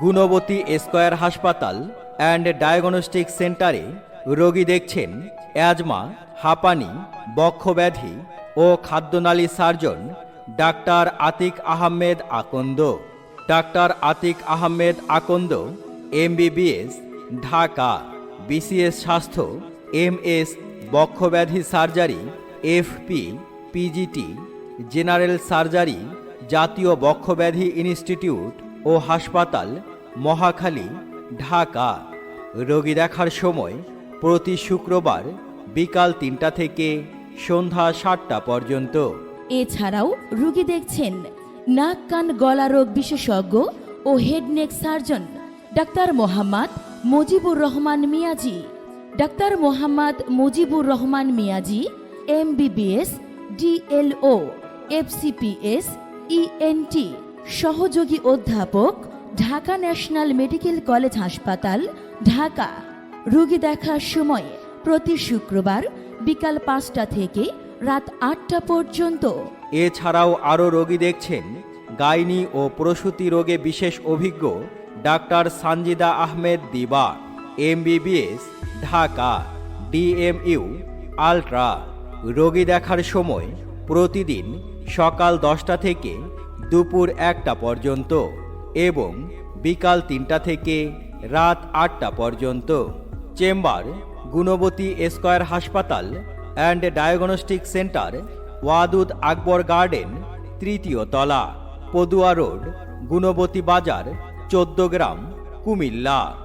গুণবতী square হাসপাতাল and diagnostic সেন্টারে রোগী দেখছেন অ্যাজমা, হাঁপানি, বক্ষব্যাধি ও খাদ্যনালী surgeon doctor Atik Ahmed Akand. Doctor Atik Ahmed Akand, MBBS, Dhaka. BCS স্বাস্থ্য M S বক্ষব্যাধি surgery, FP, PGT, general surgery, জাতীয় বক্ষব্যাধি ইনস্টিটিউট ও হাসপাতাল মহাখালী, ঢাকা। রোগী দেখার সময় প্রতি শুক্রবার বিকাল তিনটা থেকে সন্ধ্যা সাতটা পর্যন্ত। এছাড়াও রোগী দেখছেন নাক, কান, গলা রোগ বিশেষজ্ঞ ও head neck surgeon doctor Mohammad Mujibur Rahman Miazi. Doctor Mohammad Mujibur Rahman Miazi, MBBS, DLO, FCPS, ENT সহযোগী অধ্যাপক, ঢাকা ন্যাশনাল মেডিকেল কলেজ হাসপাতাল, ঢাকা। রোগী দেখার সময় প্রতি শুক্রবার বিকাল পাঁচটা থেকে রাত আটটা পর্যন্ত। এছাড়াও আরও রোগী দেখছেন গাইনি ও প্রসূতি রোগে বিশেষ অভিজ্ঞ ডাক্তার সানজিদা আহমেদ দিবা এমবিবিএস, ঢাকা, ডিএমইউ, আলট্রা। রোগী দেখার সময় প্রতিদিন সকাল দশটা থেকে দুপুর একটা পর্যন্ত এবং বিকাল তিনটা থেকে রাত আটটা পর্যন্ত। চেম্বার, গুণবতী স্কয়ার হাসপাতাল and diagnostic centre, Wadud Akbar garden, তৃতীয় তলা, পদুয়া রোড, গুণবতী বাজার, চোদ্দ গ্রাম, কুমিল্লা।